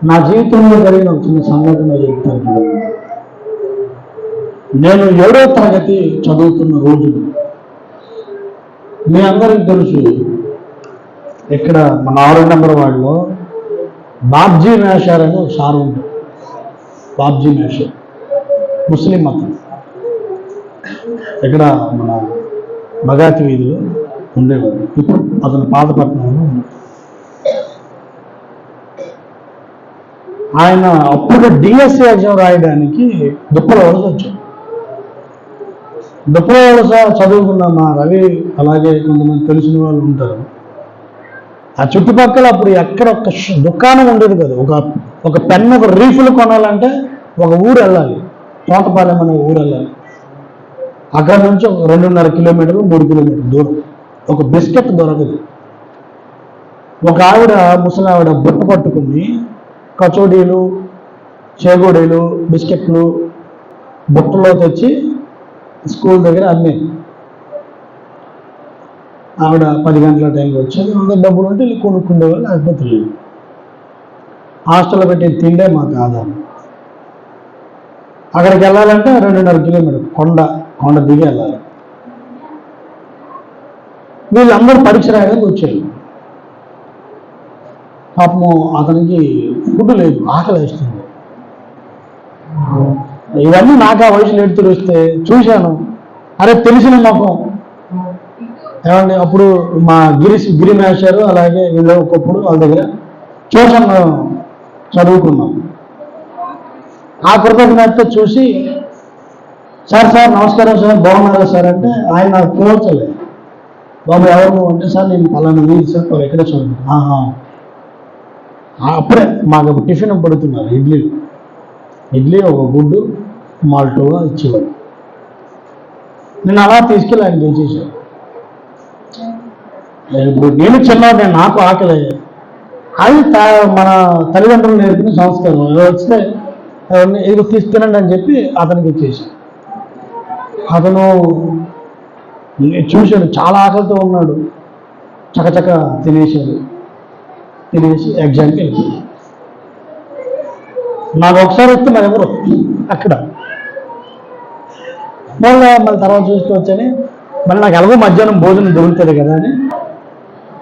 నా జీవితంలో జరిగిన ఒక చిన్న సంఘటన చెప్తాను. నేను ఏడో తరగతి చదువుతున్న రోజులు మీ అందరికి తెలుసు ఇక్కడ మన ఆరో నెంబర్ వాళ్ళలో బాబ్జీ మేషార్ అని ఒక సార్ ఉంది బాబ్జీ మేషార్ ముస్లిం మతం ఇక్కడ మన బగాతి వీధిలో ఉండేవాడు. ఇప్పుడు అతను పాతపట్నంలో ఉన్నాడు ఆయన అప్పుడు డిఎస్సి ఎగ్జామ్ రాయడానికి దుప్పల వలస వచ్చాడు. దుప్పల వలస చదువుకున్న మా రవి అలాగే కొంతమంది తెలిసిన వాళ్ళు ఉంటారు. ఆ చుట్టుపక్కల అప్పుడు ఎక్కడ ఒక దుకాణం ఉండేది కదా. ఒక ఒక పెన్ ఒక రీఫులు కొనాలంటే ఒక ఊరు వెళ్ళాలి. తోటపాలెం అనే ఊరు వెళ్ళాలి. అక్కడ నుంచి ఒక రెండున్నర కిలోమీటర్లు మూడు కిలోమీటర్లు దూరం. ఒక బిస్కెట్ దొరకదు. ఒక ఆవిడ ముసలి ఆవిడ బుట్ట పట్టుకుని కచోడీలు చేగోడీలు బిస్కెట్లు బుట్టలో తెచ్చి స్కూల్ దగ్గర అమ్మే. ఆవిడ పది గంటల టైంకి వచ్చేది. అందరు డబ్బులు ఉంటే వెళ్ళి కొనుక్కుండేవాళ్ళు లేకపోతే లేదు. హాస్టల్లో పెట్టే తిండే మాకు ఆధారం అక్కడికి వెళ్ళాలంటే రెండున్నర కిలోమీటర్. కొండ కొండ దిగి వెళ్ళాలి. వీళ్ళందరూ పరీక్ష రాయడానికి వచ్చారు. పాపము అతనికి ఫుడ్ లేదు ఆకలి వేస్తుంది. ఇవన్నీ నాకు ఆ వయసులో ఎడుతూ వస్తే చూశాను. అరే తెలిసిన మొఖం. ఏమండి అప్పుడు మా గిరి గిరి మేషారు అలాగే వీళ్ళు ఒకప్పుడు వాళ్ళ దగ్గర ట్యూషన్ చదువుకున్నాం. ఆ కృతజ్ఞత చూసి సార్ సార్ నమస్కారం సార్ బాగున్నారా సార్? అంటే ఆయన నాకు పోల్చలేదు బాబు ఎవరు అంటే సార్ నేను పలానా సార్ వాళ్ళు ఎక్కడ ఆహా. అప్పుడే మాకు ఒక టిఫిన్ పడుతున్నారు ఇడ్లీ. ఇడ్లీ ఒక గుడ్డు మాల్టోగా ఇచ్చేవాడు నేను అలా తీసుకెళ్ళి ఆయన చేసేసాను ఇప్పుడు నేను చిన్నవాడు నేను నాకు ఆకలి అది మన తల్లిదండ్రులు నేర్పిన సంస్కారం. వస్తే అవన్నీ ఇది తీసుకురండి అని చెప్పి అతనికి ఇచ్చేసాను అతను చూశాడు చాలా ఆకలితో ఉన్నాడు. చకచక తినేసాడు ఇది ఎగ్జామ్కి నాకు ఒకసారి వస్తే మరి ఎవరు? అక్కడ. మళ్ళీ మళ్ళీ తర్వాత చూసుకోవచ్చని మళ్ళీ నాకు ఎలాగో మధ్యాహ్నం భోజనం దొరుకుతుంది కదా అని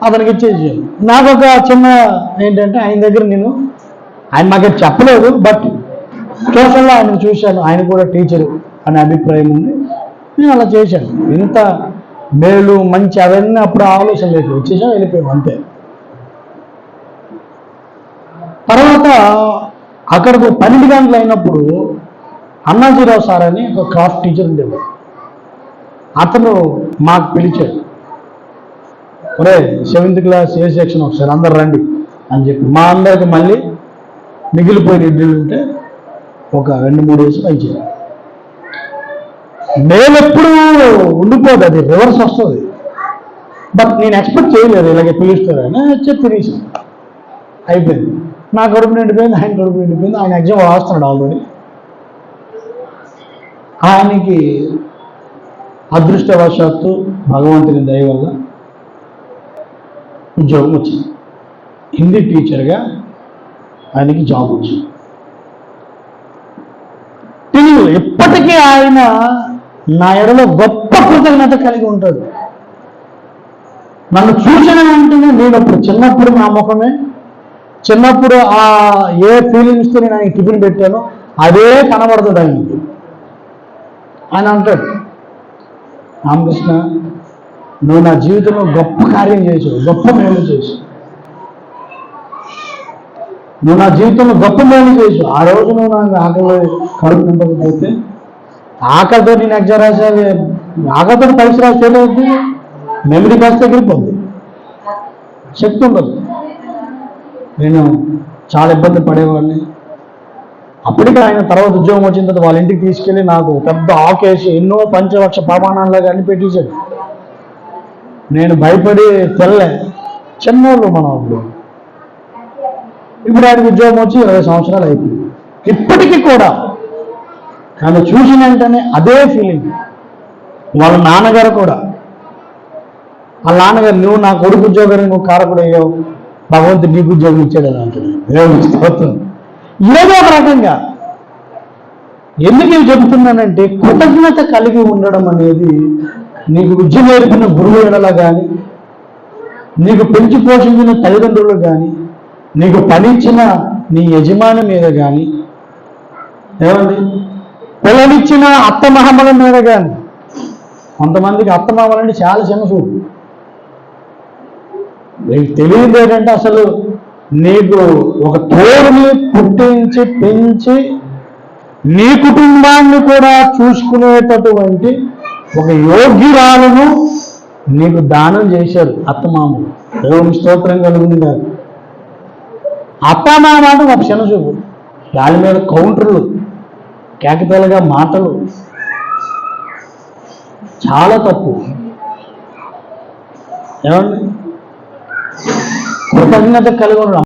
అతనికి ఇచ్చేసి నాకు ఒక చిన్న ఏంటంటే ఆయన దగ్గర నేను ఆయన మాకు చెప్పలేదు బట్ ట్యూషన్లో ఆయన చూశాను ఆయన కూడా టీచరు అనే అభిప్రాయం ఉంది. నేను అలా చేశాను. ఇంత మేలు మంచి అవన్నీ అప్పుడు ఆలోచన లేదు. వచ్చేసాం వెళ్ళిపోయాం అంతే. తర్వాత అక్కడికి పన్నెండు గంటలు అయినప్పుడు అన్నాజీరావు సార్ అని ఒక క్రాఫ్ట్ టీచర్ ఉండేవాడు. అతను మాకు పిలిచాడు. ఒరే సెవెంత్ క్లాస్ ఏ సెక్షన్ ఒకసారి అందరు రండి అని చెప్పి మా అందరికి మళ్ళీ మిగిలిపోయిన ఇడ్లీలు ఉంటే ఒక రెండు మూడు వేసి ఇచ్చారు నేను ఎప్పుడు ఉండిపోదు అది రివర్స్ వస్తుంది. బట్ నేను ఎక్స్పెక్ట్ చేయలేదు ఇలాగే పిలుస్తారని చెప్పి తినేసాను అయిపోయింది. నా కడుపు నిండిపోయింది ఆయన కడుపు నిండిపోయింది ఆయన ఎగ్జామ్ రాస్తున్నాడు ఆల్రెడీ. ఆయనకి అదృష్టవశాత్తు భగవంతుని దయ వల్ల ఉద్యోగం వచ్చింది. హిందీ టీచర్గా ఆయనకి జాబ్ వచ్చింది. తెలుగు ఎప్పటికీ ఆయన నా ఎడలో గొప్ప కృతజ్ఞత కలిగి ఉంటాడు. నన్ను చూసిన వెంటనే నేను అప్పుడు చిన్నప్పుడు నా ముఖమే చిన్నప్పుడు ఆ ఏ ఫీలింగ్స్తో నేను ఆయన టిఫిన్ పెట్టానో అదే కనబడుతుంది ఆయనకి ఆయన అంటాడు రామకృష్ణ నువ్వు నా జీవితంలో గొప్ప కార్యం చేసావు గొప్ప మేలు చేసావు. నువ్వు నా జీవితంలో గొప్ప మేలు చేసావు. ఆ రోజు నువ్వు నాకు ఆకలి కడుపు నింపకపోతే ఆకలితో నేను ఎగ్జామ్ రాసావు ఆకలితో పరీక్ష రాస్తే ఏమవుతుంది మెమరీ కాస్త ఎగిరిపోద్ది శక్తి ఉండదు నేను చాలా ఇబ్బంది పడేవాడిని. అప్పటికే ఆయన తర్వాత ఉద్యోగం వచ్చిన తర్వాత వాళ్ళ ఇంటికి తీసుకెళ్ళి నాకు పెద్ద ఆకేసి ఎన్నో పంచలక్ష ప్రమాణాలుగా అన్ని పెట్టేశాడు. నేను భయపడి తెల్లే చిన్నోళ్ళు మనం అప్పుడు ఇప్పుడు ఆయనకు ఉద్యోగం వచ్చి ఇరవై సంవత్సరాలు అయిపోయింది. ఇప్పటికీ కూడా కానీ చూసిన వెంటనే అదే ఫీలింగ్ వాళ్ళ నాన్నగారు కూడా వాళ్ళ నాన్నగారు నువ్వు నా కొడుకు ఉద్యోగానికి నువ్వు కారకుడు అయ్యావు భగవంతుడు నీకు ఉద్యోగం ఇచ్చాడు అని అంటున్నాడు. దేవునికి స్తోత్రం. ఏదో ఒక రకంగా ఎందుకు ఇవి చెబుతున్నానంటే కృతజ్ఞత కలిగి ఉండడం అనేది నీకు విద్య నేర్పిన గురువు ఎడల కానీ నీకు పెంచి పోషించిన తల్లిదండ్రులు కానీ నీకు పనిచ్చిన నీ యజమాని మీద కానీ ఏమండి? పిల్లనిచ్చిన అత్తమామల మీద కానీ కొంతమందికి అత్తమామలంటే చాలా చిన్న చూపు నీకు తెలియదు ఏంటంటే అసలు నీకు ఒక తోడుని పుట్టించి పెంచి నీ కుటుంబాన్ని కూడా చూసుకునేటటువంటి ఒక యోగ్యురాలను నీకు దానం చేశారు అత్తమామలు. దేవుని స్తోత్రం కలిగింది కాదు. అత్తమామ అంటే ఒక క్షణ చూపు దాని మీద కౌంటర్లు కేకతలుగా మాటలు. చాలా తప్పు. ఏమండి? కృతజ్ఞత కలిగి ఉండడం